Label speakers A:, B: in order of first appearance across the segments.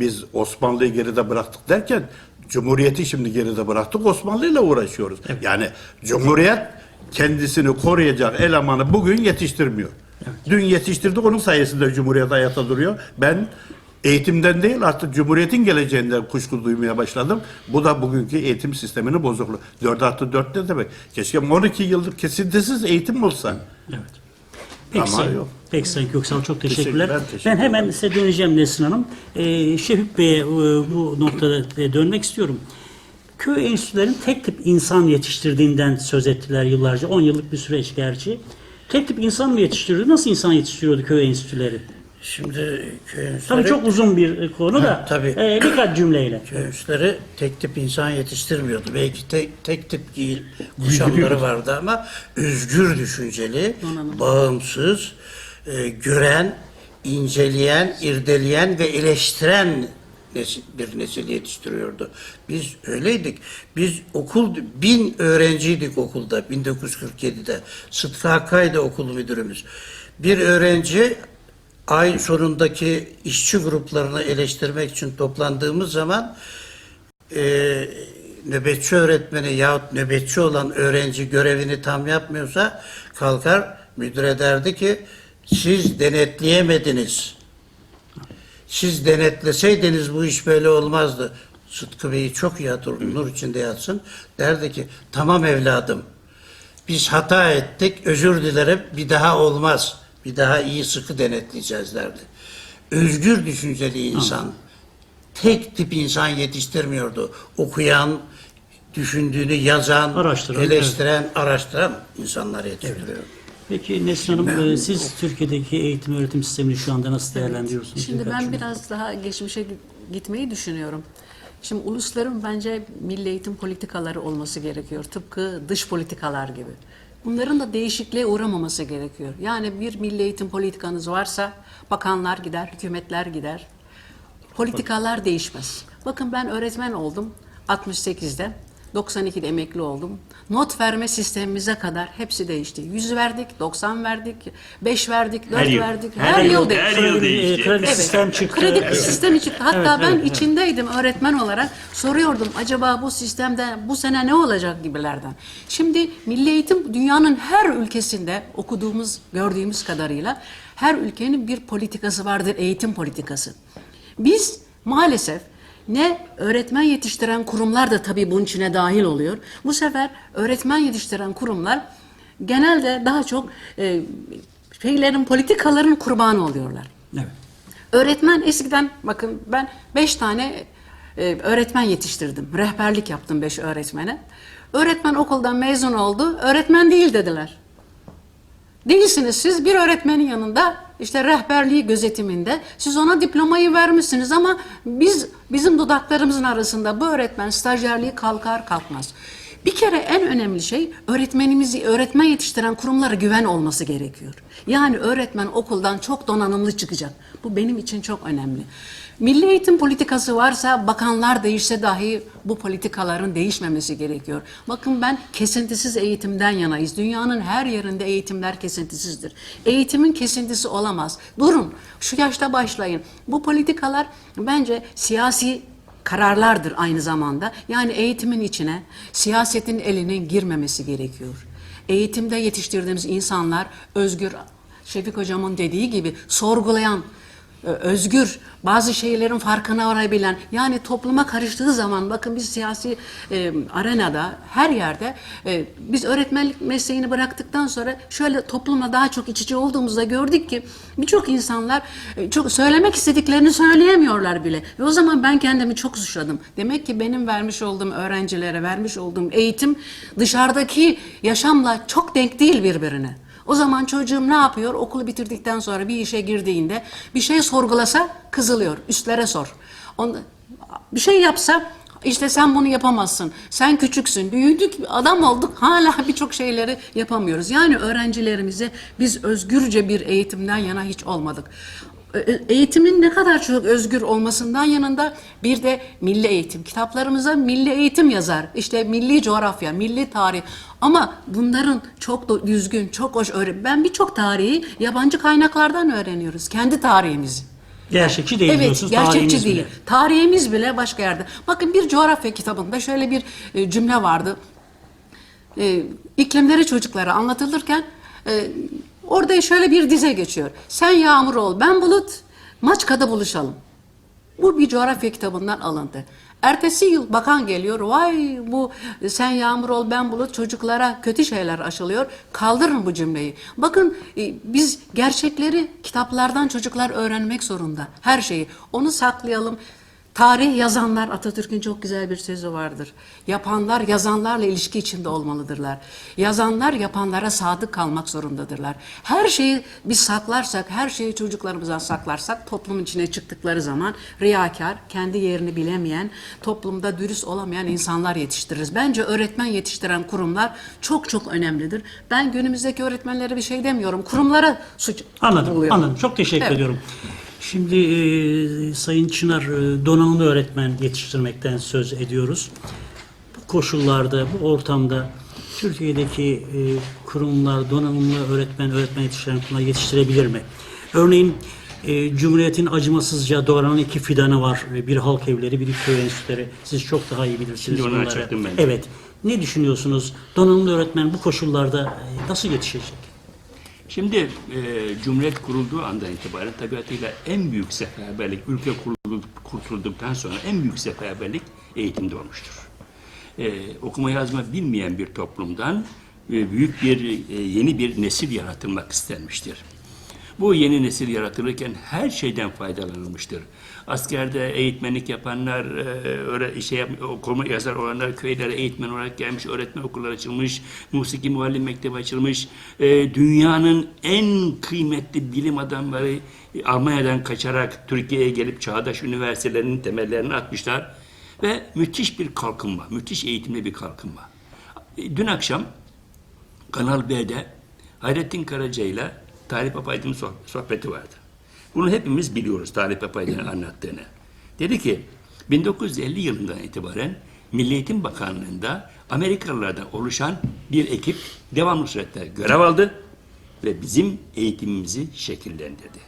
A: biz Osmanlı'yı geride bıraktık derken Cumhuriyeti şimdi geride bıraktık Osmanlı'yla uğraşıyoruz. Yani Cumhuriyet kendisini koruyacak elemanı bugün yetiştirmiyor. Dün yetiştirdik onun sayesinde Cumhuriyet hayatta duruyor. Ben eğitimden değil artık Cumhuriyet'in geleceğinden kuşku duymaya başladım. Bu da bugünkü eğitim sisteminin bozukluğu. 4 artı 4 ne demek? Keşke 12 yıllık kesintisiz eğitim olsa.
B: Evet. Peki,
A: Ama
B: Sayın,
A: yok.
B: peki Sayın Köksal çok teşekkürler.
A: Teşekkürler, teşekkürler.
B: Ben hemen size döneceğim Nesrin Hanım. Ee, Şefik Bey'e e, bu noktada e, dönmek istiyorum. Köy enstitülerin tek tip insan yetiştirdiğinden söz ettiler yıllarca. 10 yıllık bir süreç gerçi. Tek tip insan mı yetiştiriyordu? Nasıl insan yetiştiriyordu köy enstitüleri?
C: Şimdi köy
B: Tabii çok uzun bir konu da.
C: Ha, tabii.
B: e, birkaç cümleyle.
C: köy enstitüleri tek tip insan yetiştirmiyordu. Belki tek, tek tip giyil kuşamları vardı ama özgür düşünceli, bağımsız, e, gören, inceleyen, irdeleyen ve eleştiren nesil, bir nesil yetiştiriyordu. Biz öyleydik. Biz okul, bin öğrenciydik okulda 1947'de. Sıtkı Hakkay'dı okul müdürümüz. Bir öğrenci ay sonundaki işçi gruplarını eleştirmek için toplandığımız zaman e, nöbetçi öğretmeni yahut nöbetçi olan öğrenci görevini tam yapmıyorsa kalkar müdüre derdi ki siz denetleyemediniz. Siz denetleseydiniz bu iş böyle olmazdı. Sıtkı Bey'i çok iyi hatırlıyorum. Nur içinde yatsın. Derdi ki tamam evladım. Biz hata ettik. Özür dilerim. Bir daha olmaz. Bir daha iyi sıkı denetleyeceğiz derdi. Özgür düşünceli insan. Tek tip insan yetiştirmiyordu. Okuyan, düşündüğünü yazan,
B: Araştıran,
C: eleştiren, araştıran insanlar yetiştiriyordu.
B: Peki Nesrin Hanım e, siz Türkiye'deki eğitim öğretim sistemini şu anda nasıl değerlendiriyorsunuz?
D: Şimdi
B: Birkaç
D: ben biraz daha geçmişe gitmeyi düşünüyorum. Şimdi ulusların bence milli eğitim politikaları olması gerekiyor. Tıpkı dış politikalar gibi. Bunların da değişikliğe uğramaması gerekiyor. Yani bir milli eğitim politikanız varsa bakanlar gider, hükümetler gider. Politikalar değişmez. Bakın ben öğretmen oldum 68'de. 92'de emekli oldum. Not verme sistemimize kadar hepsi değişti. 100 verdik, 90 verdik, 5 verdik, 4
E: Her yıl.
D: verdik.
E: Her
D: Her,
E: yıl,
D: yıl
E: her
D: değişti.
E: yıl
B: Kredi,
E: değişti.
B: e, kredi
D: Evet.
B: sistem çıktı.
D: Kredi
B: Evet.
D: sistemi çıktı. Hatta
B: Evet,
D: ben
B: evet,
D: içindeydim öğretmen olarak. Soruyordum acaba bu sistemde bu sene ne olacak gibilerden. Şimdi milli eğitim dünyanın her ülkesinde okuduğumuz, gördüğümüz kadarıyla her ülkenin bir politikası vardır, eğitim politikası. Biz maalesef ne öğretmen yetiştiren kurumlar da tabii bunun içine dahil oluyor. Bu sefer öğretmen yetiştiren kurumlar genelde daha çok e, şeylerin politikaların kurbanı oluyorlar.
B: Evet.
D: Öğretmen eskiden bakın ben beş tane e, öğretmen yetiştirdim. Rehberlik yaptım beş öğretmene. Öğretmen okuldan mezun oldu. Öğretmen değil dediler. Değilsiniz siz bir öğretmenin yanında işte rehberliği gözetiminde siz ona diplomayı vermişsiniz ama biz bizim dudaklarımızın arasında bu öğretmen stajyerliği kalkar kalkmaz. Bir kere en önemli şey öğretmenimizi öğretmen yetiştiren kurumlara güven olması gerekiyor. Yani öğretmen okuldan çok donanımlı çıkacak. Bu benim için çok önemli. Milli eğitim politikası varsa bakanlar değişse dahi bu politikaların değişmemesi gerekiyor. Bakın ben kesintisiz eğitimden yanayız. Dünyanın her yerinde eğitimler kesintisizdir. Eğitimin kesintisi olamaz. Durun, şu yaşta başlayın. Bu politikalar bence siyasi kararlardır aynı zamanda. Yani eğitimin içine siyasetin elinin girmemesi gerekiyor. Eğitimde yetiştirdiğimiz insanlar özgür, Şefik Hocam'ın dediği gibi sorgulayan, özgür, bazı şeylerin farkına varabilen, yani topluma karıştığı zaman bakın biz siyasi e, arenada her yerde e, biz öğretmenlik mesleğini bıraktıktan sonra şöyle toplumla daha çok iç içe olduğumuzda gördük ki birçok insanlar e, çok söylemek istediklerini söyleyemiyorlar bile. Ve o zaman ben kendimi çok suçladım. Demek ki benim vermiş olduğum öğrencilere vermiş olduğum eğitim dışarıdaki yaşamla çok denk değil birbirine. O zaman çocuğum ne yapıyor? Okulu bitirdikten sonra bir işe girdiğinde bir şey sorgulasa kızılıyor. Üstlere sor. Onu, bir şey yapsa işte sen bunu yapamazsın. Sen küçüksün. Büyüdük, adam olduk. Hala birçok şeyleri yapamıyoruz. Yani öğrencilerimize biz özgürce bir eğitimden yana hiç olmadık. Eğitimin ne kadar çok özgür olmasından yanında bir de milli eğitim. Kitaplarımıza milli eğitim yazar. İşte milli coğrafya, milli tarih. Ama bunların çok da düzgün, çok hoş öğren. Ben birçok tarihi yabancı kaynaklardan öğreniyoruz. Kendi tarihimizi.
B: Gerçekçi değil
D: Evet,
B: diyorsunuz.
D: gerçekçi değil.
B: bile.
D: Tarihimiz bile başka yerde. Bakın bir coğrafya kitabında şöyle bir e, cümle vardı. E, iklimleri çocuklara anlatılırken e, orada şöyle bir dize geçiyor. Sen yağmur ol, ben bulut, Maçka'da buluşalım. Bu bir coğrafya kitabından alındı. Ertesi yıl bakan geliyor. Vay bu sen yağmur ol ben bulut çocuklara kötü şeyler aşılıyor. Kaldırın bu cümleyi. Bakın e, biz gerçekleri kitaplardan çocuklar öğrenmek zorunda. Her şeyi. Onu saklayalım. Tarih yazanlar Atatürk'ün çok güzel bir sözü vardır. Yapanlar yazanlarla ilişki içinde olmalıdırlar. Yazanlar yapanlara sadık kalmak zorundadırlar. Her şeyi biz saklarsak, her şeyi çocuklarımızdan saklarsak toplumun içine çıktıkları zaman riyakar, kendi yerini bilemeyen, toplumda dürüst olamayan insanlar yetiştiririz. Bence öğretmen yetiştiren kurumlar çok çok önemlidir. Ben günümüzdeki öğretmenlere bir şey demiyorum. Kurumlara suç
B: Anladım,
D: buluyorum.
B: anladım. Çok teşekkür
D: Evet.
B: ediyorum. Şimdi e, Sayın Çınar e, donanımlı öğretmen yetiştirmekten söz ediyoruz. Bu koşullarda, bu ortamda Türkiye'deki e, kurumlar donanımlı öğretmen, öğretmen yetiştiren kurumlar yetiştirebilir mi? Örneğin e, Cumhuriyet'in acımasızca doğranan iki fidanı var. E, Bir halk evleri, bir köy enstitüleri. Siz çok daha iyi bilirsiniz
E: Şimdi
B: bunları.
E: ben.
B: Evet. Ne düşünüyorsunuz? Donanımlı öğretmen bu koşullarda e, nasıl yetişecek?
E: Şimdi e, Cumhuriyet kurulduğu andan itibaren tabiatıyla en büyük seferberlik, ülke kurtulduktan sonra en büyük seferberlik eğitimde olmuştur. E, okuma yazma bilmeyen bir toplumdan e, büyük bir, e, yeni bir nesil yaratılmak istenmiştir. Bu yeni nesil yaratılırken her şeyden faydalanılmıştır. Askerde eğitmenlik yapanlar, e, öğre, şey yap, okuma yazar olanlar köylere eğitmen olarak gelmiş, öğretmen okulları açılmış, musiki muallim mektebi açılmış. E, dünyanın en kıymetli bilim adamları Almanya'dan kaçarak Türkiye'ye gelip çağdaş üniversitelerinin temellerini atmışlar. Ve müthiş bir kalkınma, müthiş eğitimli bir kalkınma. E, Dün akşam Kanal B'de Hayrettin Karaca ile Talip Apaydın'ın soh- sohbeti vardı. Bunu hepimiz biliyoruz Talip Apaydın'ın anlattığını. Dedi ki 1950 yılından itibaren Milli Eğitim Bakanlığı'nda Amerikalılardan oluşan bir ekip devamlı surette görev aldı ve bizim eğitimimizi şekillendirdi.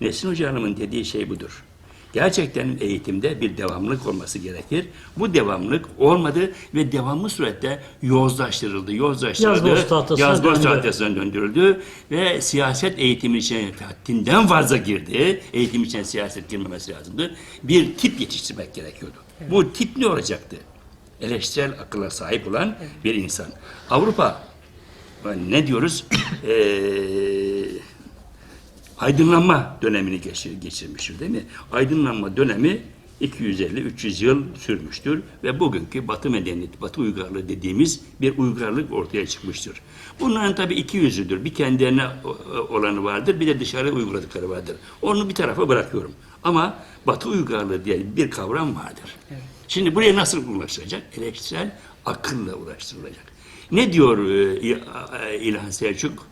E: Nesin Hoca Hanım'ın dediği şey budur. Gerçekten eğitimde bir devamlılık olması gerekir. Bu devamlılık olmadı ve devamlı surette yozlaştırıldı. Yozlaştırıldı.
B: Yazboz tahtasına
E: Yazboz
B: döndü.
E: tahtasına döndürüldü ve siyaset eğitimin içine haddinden fazla girdi. Eğitim içine siyaset girmemesi lazımdı. Bir tip yetiştirmek gerekiyordu. Bu tip ne olacaktı? Eleştirel akılla sahip olan bir insan. Avrupa ne diyoruz? Eee aydınlanma dönemini geçir, geçirmiştir değil mi? Aydınlanma dönemi 250-300 yıl sürmüştür ve bugünkü Batı medeniyeti, Batı uygarlığı dediğimiz bir uygarlık ortaya çıkmıştır. Bunların tabii iki yüzüdür. Bir kendilerine o- olanı vardır, bir de dışarı uyguladıkları vardır. Onu bir tarafa bırakıyorum. Ama Batı uygarlığı diye bir kavram vardır. Şimdi buraya nasıl ulaşılacak? Eleştirel akılla ulaştırılacak. Ne diyor e, e, İlhan Selçuk?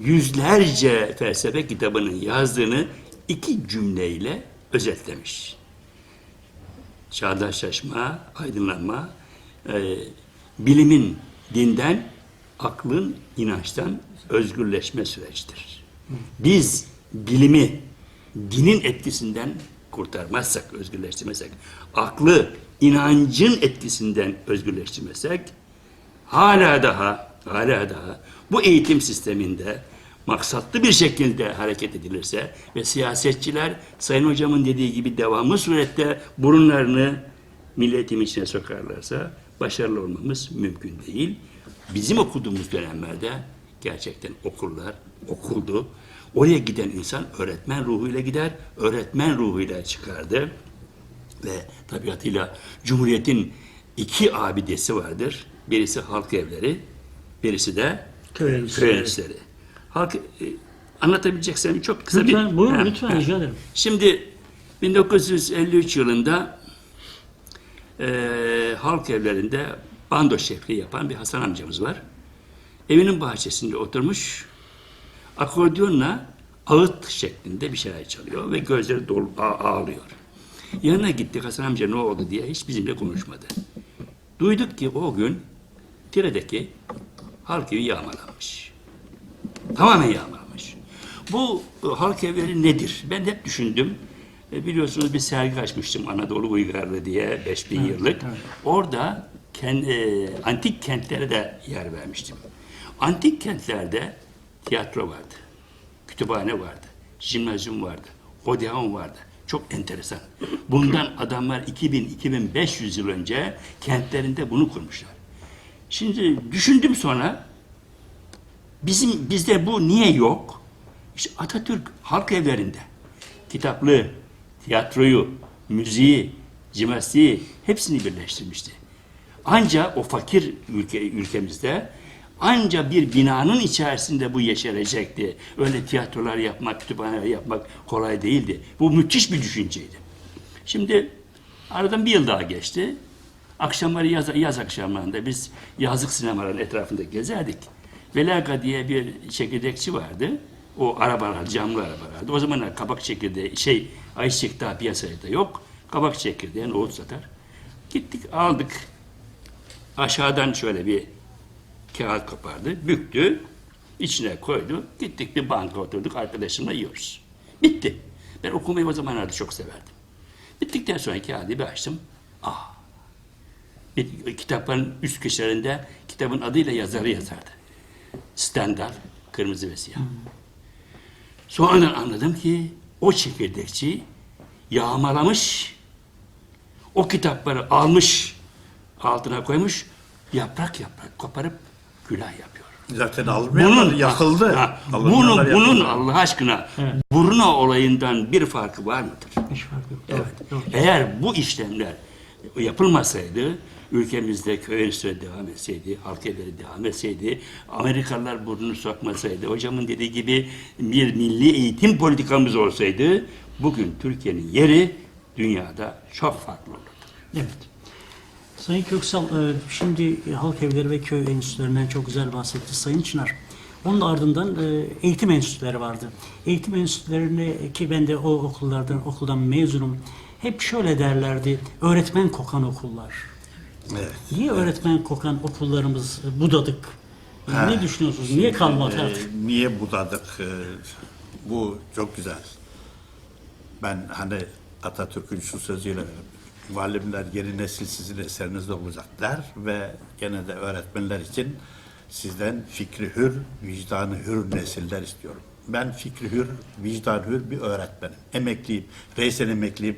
E: Yüzlerce felsefe kitabının yazdığını iki cümleyle özetlemiş. Çağdaşlaşma, aydınlanma, e, bilimin dinden, aklın inançtan özgürleşme sürecidir. Biz bilimi dinin etkisinden kurtarmazsak, özgürleştirmezsek, aklı inancın etkisinden özgürleştirmezsek, hala daha hala daha bu eğitim sisteminde maksatlı bir şekilde hareket edilirse ve siyasetçiler Sayın Hocamın dediği gibi devamlı surette burunlarını milletin içine sokarlarsa başarılı olmamız mümkün değil. Bizim okuduğumuz dönemlerde gerçekten okullar okuldu. Oraya giden insan öğretmen ruhuyla gider, öğretmen ruhuyla çıkardı ve tabiatıyla Cumhuriyet'in iki abidesi vardır. Birisi halk evleri, birisi de
B: Enstitüleri.
E: Halk e, anlatabileceksem çok kısa
B: Lütfen,
E: bir...
B: buyurun,
E: Ha,
B: lütfen,
E: ha.
B: rica ederim.
E: Şimdi 1953 yılında e, halk evlerinde bando şefliği yapan bir Hasan amcamız var. Evinin bahçesinde oturmuş akordiyonla ağıt şeklinde bir şeyler çalıyor ve gözleri dolu ağlıyor. Yanına gittik Hasan amca ne oldu diye hiç bizimle konuşmadı. Duyduk ki o gün Tire'deki halk evi yağmalanmış. Tamamen yağmalanmış. Bu e, halk evleri nedir? Ben hep düşündüm. E, biliyorsunuz bir sergi açmıştım Anadolu Uygarlığı diye 5000 yıllık. Orada ken- e, antik kentlere de yer vermiştim. Antik kentlerde tiyatro vardı, kütüphane vardı, jimnazyum vardı, odeon vardı. Çok enteresan. Bundan adamlar 2000-2500 yıl önce kentlerinde bunu kurmuşlar. Şimdi düşündüm sonra Bizim bizde bu niye yok? İşte Atatürk halk evlerinde kitaplığı, tiyatroyu, müziği, jimnastiği hepsini birleştirmişti. Anca o fakir ülke ülkemizde anca bir binanın içerisinde bu yeşerecekti. Öyle tiyatrolar yapmak, kütüphaneler yapmak kolay değildi. Bu müthiş bir düşünceydi. Şimdi aradan bir yıl daha geçti. Akşamları yaz, yaz akşamlarında biz yazlık sinemaların etrafında gezerdik. Velaga diye bir çekirdekçi vardı. O arabalar, camlı arabalardı. O zamanlar kabak çekirdeği, şey, ayçiçek daha piyasada yok. Kabak çekirdeği, nohut satar. Gittik aldık. Aşağıdan şöyle bir kağıt kopardı, büktü, içine koydu. Gittik bir banka oturduk, arkadaşımla yiyoruz. Bitti. Ben okumayı o zamanlarda çok severdim. Bittikten sonra kağıdı bir açtım. Bir kitapların üst köşelerinde kitabın adıyla yazarı yazardı. Stendhal, kırmızı ve siyah. Sonradan anladım ki o çekirdekçi yağmalamış, o kitapları almış, altına koymuş, yaprak yaprak koparıp külah yapıyor.
A: Zaten almayanlar yakıldı.
E: Ha, bunun, bunun. Allah aşkına Bruno olayından bir farkı var mıdır?
B: Hiç fark yok.
E: Evet. Eğer bu işlemler yapılmasaydı, ülkemizde köy enstitüleri devam etseydi, halk evleri devam etseydi, Amerikalılar burnunu sokmasaydı, hocamın dediği gibi bir milli eğitim politikamız olsaydı, bugün Türkiye'nin yeri dünyada çok farklı olurdu.
B: Evet. Sayın Köksal, e, şimdi halk evleri ve köy enstitülerinden çok güzel bahsetti Sayın Çınar. Onun ardından e, eğitim enstitüleri vardı. Eğitim enstitülerini ki ben de o okullardan okuldan mezunum. Hep şöyle derlerdi, öğretmen kokan okullar.
A: Evet.
B: Niye öğretmen kokan okullarımız e, budadık? Ne düşünüyorsunuz? Niye kalmadı artık?
A: niye budadık? Ee, bu çok güzel. Ben hani Atatürk'ün şu sözüyle muallimler yeni nesil sizin eserinizde olacak der ve gene de öğretmenler için sizden fikri hür, vicdanı hür nesiller istiyorum. Ben fikri hür, vicdan hür bir öğretmenim. Emekliyim, reisen emekliyim.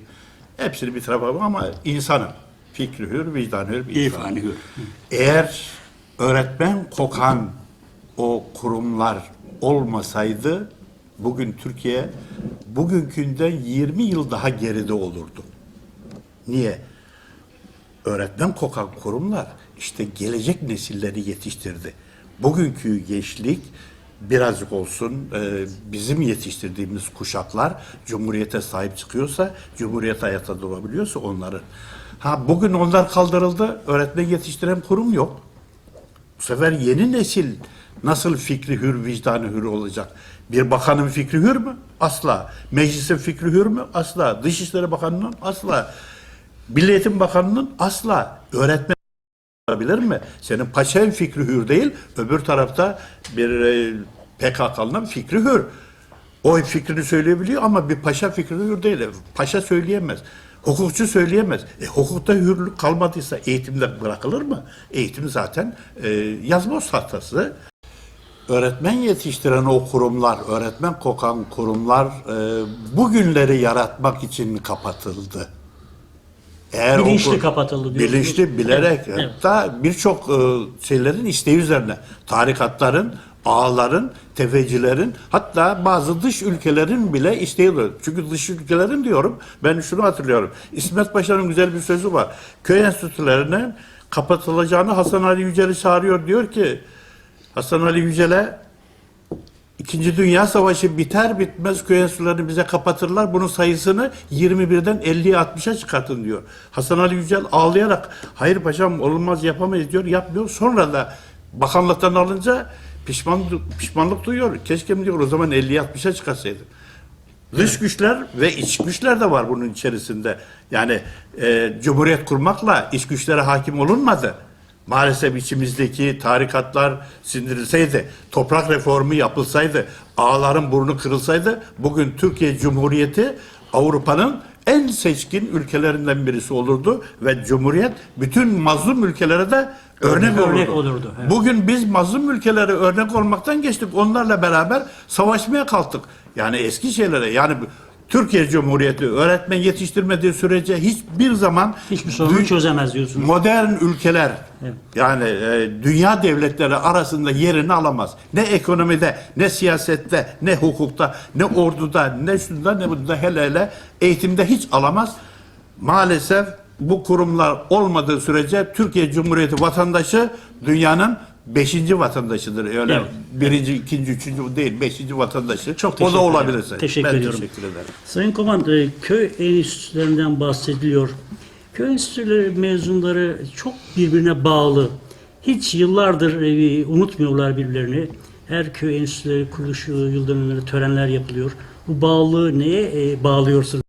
A: Hepsini bir tarafa ama insanım. Fikri hür, vicdan hür bir insanım.
E: Hür.
A: Eğer öğretmen kokan o kurumlar olmasaydı bugün Türkiye bugünkünden 20 yıl daha geride olurdu. Niye? Öğretmen kokan kurumlar işte gelecek nesilleri yetiştirdi. Bugünkü gençlik birazcık olsun e, bizim yetiştirdiğimiz kuşaklar Cumhuriyete sahip çıkıyorsa, Cumhuriyet hayatta durabiliyorsa onların. Ha bugün onlar kaldırıldı, öğretmen yetiştiren kurum yok. Bu sefer yeni nesil nasıl fikri hür, vicdanı hür olacak? Bir bakanın fikri hür mü? Asla. Meclisin fikri hür mü? Asla. Dışişleri Bakanı'nın asla. Milli Bakanı'nın asla. Öğretmen olabilir mi? Senin paşen fikri hür değil, öbür tarafta bir e, PKK'nın fikri hür. O fikrini söyleyebiliyor ama bir paşa fikri hür değil. Paşa söyleyemez. Hukukçu söyleyemez. E, hukukta hürlük kalmadıysa eğitimde bırakılır mı? Eğitim zaten e, yazboz tahtası. Öğretmen yetiştiren o kurumlar, öğretmen kokan kurumlar e, bugünleri yaratmak için kapatıldı. Eğer
B: Bilinçli
A: kur-
B: kapatıldı diyorsunuz.
A: Bilinçli, bilerek.
B: Evet, evet.
A: Hatta birçok e, şeylerin isteği üzerine. Tarikatların, ağaların, tefecilerin, hatta bazı dış ülkelerin bile isteği var. Çünkü dış ülkelerin diyorum, ben şunu hatırlıyorum. İsmet Paşa'nın güzel bir sözü var. Köy enstitülerinin kapatılacağını Hasan Ali Yücel'i çağırıyor. Diyor ki, Hasan Ali Yücel'e İkinci Dünya Savaşı biter bitmez köy enstitülerini bize kapatırlar. Bunun sayısını 21'den 50'ye 60'a çıkartın diyor. Hasan Ali Yücel ağlayarak hayır paşam olmaz yapamayız diyor. Yapmıyor. Sonra da bakanlıktan alınca pişman, pişmanlık duyuyor. Keşke diyor o zaman 50'ye 60'a çıkarsaydı. Dış güçler ve iç güçler de var bunun içerisinde. Yani e, cumhuriyet kurmakla iç güçlere hakim olunmadı. Maalesef içimizdeki tarikatlar sindirilseydi, toprak reformu yapılsaydı, ağların burnu kırılsaydı bugün Türkiye Cumhuriyeti Avrupa'nın en seçkin ülkelerinden birisi olurdu ve Cumhuriyet bütün mazlum ülkelere de örnek,
B: Örnek
A: olurdu.
B: olurdu, evet.
A: Bugün biz mazlum ülkelere örnek olmaktan geçtik. Onlarla beraber savaşmaya kalktık. Yani eski şeylere yani Türkiye Cumhuriyeti öğretmen yetiştirmediği sürece hiçbir zaman
B: Hiçbir sorunu çözemez diyorsunuz.
A: modern ülkeler yani e, dünya devletleri arasında yerini alamaz. Ne ekonomide, ne siyasette, ne hukukta, ne orduda, ne şunda, ne bunda hele hele eğitimde hiç alamaz. Maalesef bu kurumlar olmadığı sürece Türkiye Cumhuriyeti vatandaşı dünyanın beşinci vatandaşıdır. Öyle
B: Evet.
A: birinci, ikinci, üçüncü değil, beşinci vatandaşı.
B: Çok
A: o da
B: ederim.
A: olabilirse.
B: Teşekkür
A: ben
B: ediyorum.
A: teşekkür ederim.
B: Sayın Komando, e, köy enstitülerinden bahsediliyor. Köy enstitüleri mezunları çok birbirine bağlı. Hiç yıllardır e, unutmuyorlar birbirlerini. Her köy enstitüleri kuruluşu yıl dönümleri törenler yapılıyor. Bu bağlılığı neye e, bağlıyorsunuz?